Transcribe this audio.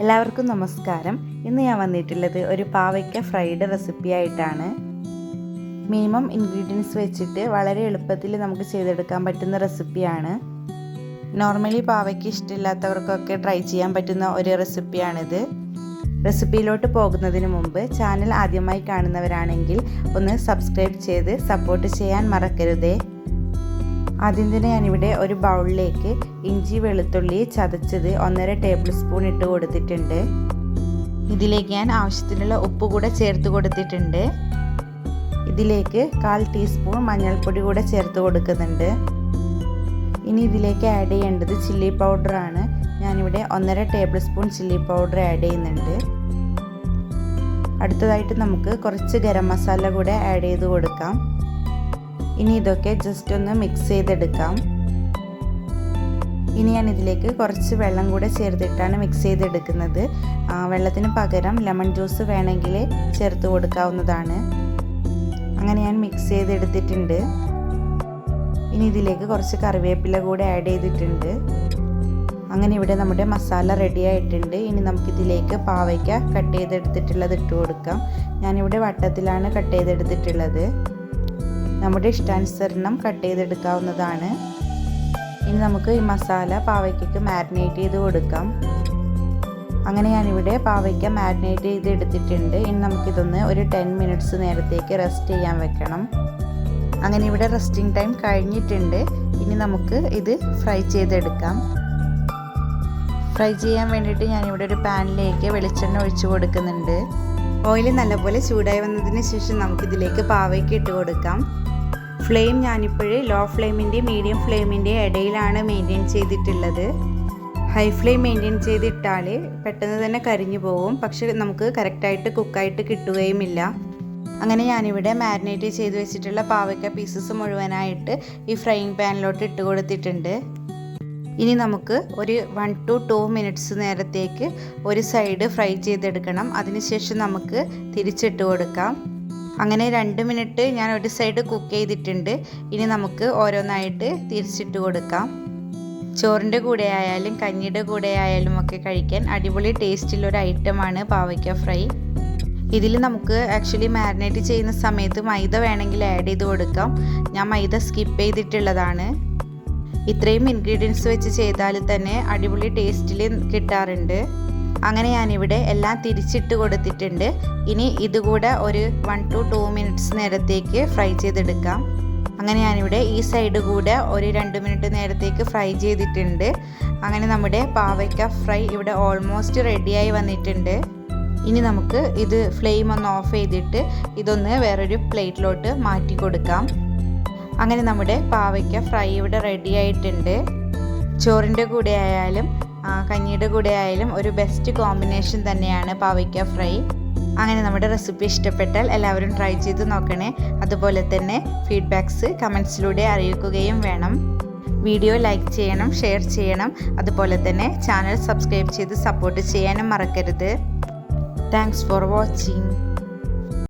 എല്ലാവർക്കും നമസ്കാരം. ഇന്ന് ഞാൻ വന്നിട്ടുള്ളത് ഒരു പാവയ്ക്ക ഫ്രൈഡ് റെസിപ്പി ആയിട്ടാണ്. മിനിമം ഇൻഗ്രീഡിയൻസ് വെച്ചിട്ട് വളരെ എളുപ്പത്തിൽ നമുക്ക് ചെയ്തെടുക്കാൻ പറ്റുന്ന റെസിപ്പിയാണ് നോർമലി പാവയ്ക്ക് ഇഷ്ടമില്ലാത്തവർക്കൊക്കെ ട്രൈ ചെയ്യാൻ പറ്റുന്ന ഒരു റെസിപ്പിയാണിത് റെസിപ്പിയിലോട്ട് പോകുന്നതിന് മുമ്പ് ചാനൽ ആദ്യമായി കാണുന്നവരാണെങ്കിൽ ഒന്ന് സബ്സ്ക്രൈബ് ചെയ്ത് സപ്പോർട്ട് ചെയ്യാൻ മറക്കരുതേ. ആദ്യം തന്നെ ഞാനിവിടെ ഒരു ബൗളിലേക്ക് ഇഞ്ചി വെളുത്തുള്ളി ചതച്ചത് ഒന്നര ടേബിൾ സ്പൂൺ ഇട്ട് കൊടുത്തിട്ടുണ്ട്. ഇതിലേക്ക് ഞാൻ ആവശ്യത്തിനുള്ള ഉപ്പ് കൂടെ ചേർത്ത് കൊടുത്തിട്ടുണ്ട്. ഇതിലേക്ക് കാൽ ടീസ്പൂൺ മഞ്ഞൾപ്പൊടി കൂടെ ചേർത്ത് കൊടുക്കുന്നുണ്ട്. ഇനി ഇതിലേക്ക് ആഡ് ചെയ്യേണ്ടത് ചില്ലി പൗഡറാണ് ഞാനിവിടെ ഒന്നര tablespoon chilli powder add ചെയ്യുന്നുണ്ട്. അടുത്തതായിട്ട് നമുക്ക് കുറച്ച് ഗരം മസാല കൂടെ ആഡ് ചെയ്ത് കൊടുക്കാം. ഇനി ഇതൊക്കെ ജസ്റ്റ് ഒന്ന് മിക്സ് ചെയ്തെടുക്കാം. ഇനി ഞാൻ ഇതിലേക്ക് കുറച്ച് വെള്ളം കൂടെ ചേർത്തിട്ടാണ് മിക്സ് ചെയ്തെടുക്കുന്നത്. വെള്ളത്തിന് പകരം ലെമൺ ജ്യൂസ് വേണമെങ്കിൽ ചേർത്ത് കൊടുക്കാവുന്നതാണ്. അങ്ങനെ ഞാൻ മിക്സ് ചെയ്തെടുത്തിട്ടുണ്ട്. ഇനി ഇതിലേക്ക് കുറച്ച് കറിവേപ്പില കൂടെ ആഡ് ചെയ്തിട്ടുണ്ട്. അങ്ങനെ ഇവിടെ നമ്മുടെ മസാല റെഡി ആയിട്ടുണ്ട്. ഇനി നമുക്കിതിലേക്ക് പാവയ്ക്ക കട്ട് ചെയ്തെടുത്തിട്ടുള്ളത് ഇട്ട് കൊടുക്കാം. ഞാനിവിടെ വട്ടത്തിലാണ് കട്ട് ചെയ്തെടുത്തിട്ടുള്ളത്. നമ്മുടെ ഇഷ്ടാനുസരണം കട്ട് ചെയ്തെടുക്കാവുന്നതാണ്. ഇനി നമുക്ക് ഈ മസാല പാവയ്ക്കയ്ക്ക് മാരിനേറ്റ് ചെയ്ത് കൊടുക്കാം. അങ്ങനെ ഞാനിവിടെ പാവയ്ക്ക മാരിനേറ്റ് ചെയ്ത് എടുത്തിട്ടുണ്ട് ഇനി നമുക്കിതൊന്ന് ഒരു ടെൻ മിനിറ്റ്സ് നേരത്തേക്ക് റെസ്റ്റ് ചെയ്യാൻ വെക്കണം. അങ്ങനെ ഇവിടെ റെസ്റ്റിംഗ് ടൈം കഴിഞ്ഞിട്ടുണ്ട്. ഇനി നമുക്ക് ഇത് ഫ്രൈ ചെയ്തെടുക്കാം. ഫ്രൈ ചെയ്യാൻ വേണ്ടിയിട്ട് ഞാനിവിടെ ഒരു പാനിലേക്ക് വെളിച്ചെണ്ണ ഒഴിച്ചു കൊടുക്കുന്നുണ്ട്. ഓയിൽ നല്ലപോലെ ചൂടായി വന്നതിന് ശേഷം നമുക്കിതിലേക്ക് പാവയ്ക്ക് ഇട്ട് കൊടുക്കാം. ഫ്ലെയിം ഞാനിപ്പോൾ ലോ ഫ്ലെയിമിന്റെ മീഡിയം ഫ്ലെയിമിന്റെ ഇടയിലാണ് മെയിന്റെയിൻ ചെയ്തിട്ടുള്ളത്. ഹൈ ഫ്ലെയിം മെയിന്റെയിൻ ചെയ്തിട്ടാൽ പെട്ടെന്ന് തന്നെ കരിഞ്ഞു പോകും. പക്ഷെ നമുക്ക് കറക്റ്റായിട്ട് കുക്കായിട്ട് കിട്ടുകയുമില്ല. അങ്ങനെ ഞാനിവിടെ മാരിനേറ്റ് ചെയ്ത് വെച്ചിട്ടുള്ള പാവയ്ക്ക പീസസ് മുഴുവനായിട്ട് ഈ ഫ്രൈയിങ് പാനിലോട്ട് ഇട്ട് കൊടുത്തിട്ടുണ്ട്. ഇനി നമുക്ക് ഒരു വൺ ടു ടു മിനിറ്റ്സ് നേരത്തേക്ക് ഒരു സൈഡ് ഫ്രൈ ചെയ്തെടുക്കണം. അതിനുശേഷം നമുക്ക് തിരിച്ചിട്ട് കൊടുക്കാം. അങ്ങനെ രണ്ട് മിനിറ്റ് ഞാൻ ഒരു സൈഡ് കുക്ക് ചെയ്തിട്ടുണ്ട്. ഇനി നമുക്ക് ഓരോന്നായിട്ട് തിരിച്ചിട്ട് കൊടുക്കാം. ചോറിന്റെ കൂടെ ആയാലും കഞ്ഞിയുടെ കൂടെ ആയാലും ഒക്കെ കഴിക്കാൻ അടിപൊളി ടേസ്റ്റിലൊരു ഐറ്റമാണ് പാവയ്ക്ക ഫ്രൈ. ഇതിൽ നമുക്ക് ആക്ച്വലി മാരിനേറ്റ് ചെയ്യുന്ന സമയത്ത് മൈദ വേണമെങ്കിൽ ആഡ് ചെയ്ത് കൊടുക്കാം. ഞാൻ മൈദ സ്കിപ്പ് ചെയ്തിട്ടുള്ളതാണ്. ഇത്രയും ഇൻഗ്രീഡിയൻസ് വെച്ച് ചെയ്താൽ തന്നെ അടിപൊളി ടേസ്റ്റിൽ കിട്ടാറുണ്ട്. അങ്ങനെ ഞാനിവിടെ എല്ലാം തിരിച്ചിട്ട് കൊടുത്തിട്ടുണ്ട്. ഇനി ഇതുകൂടെ ഒരു വൺ ടു ടു മിനിറ്റ്സ് നേരത്തേക്ക് ഫ്രൈ ചെയ്തെടുക്കാം. അങ്ങനെ ഞാനിവിടെ ഈ സൈഡ് കൂടെ ഒരു രണ്ട് മിനിറ്റ് നേരത്തേക്ക് ഫ്രൈ ചെയ്തിട്ടുണ്ട്. അങ്ങനെ നമ്മുടെ പാവയ്ക്ക ഫ്രൈ ഇവിടെ ഓൾമോസ്റ്റ് റെഡിയായി വന്നിട്ടുണ്ട്. ഇനി നമുക്ക് ഇത് ഫ്ലെയിം ഒന്ന് ഓഫ് ചെയ്തിട്ട് ഇതൊന്ന് വേറൊരു പ്ലേറ്റിലോട്ട് മാറ്റി കൊടുക്കാം. അങ്ങനെ നമ്മുടെ പാവയ്ക്ക ഫ്രൈ ഇവിടെ റെഡി ആയിട്ടുണ്ട്. ചോറിന്റെ കൂടെ ആയാലും കഞ്ഞിയുടെ കൂടെ ആയാലും ഒരു ബെസ്റ്റ് കോമ്പിനേഷൻ തന്നെയാണ് പാവയ്ക്ക ഫ്രൈ. അങ്ങനെ നമ്മുടെ റെസിപ്പി ഇഷ്ടപ്പെട്ടാൽ എല്ലാവരും ട്രൈ ചെയ്ത് നോക്കണേ. അതുപോലെ തന്നെ ഫീഡ്ബാക്ക്സ് കമൻസിലൂടെ അറിയിക്കുകയും വേണം. വീഡിയോ ലൈക്ക് ചെയ്യണം ഷെയർ ചെയ്യണം. അതുപോലെ തന്നെ ചാനൽ സബ്സ്ക്രൈബ് ചെയ്ത് സപ്പോർട്ട് ചെയ്യാനും മറക്കരുത്. Thanks for watching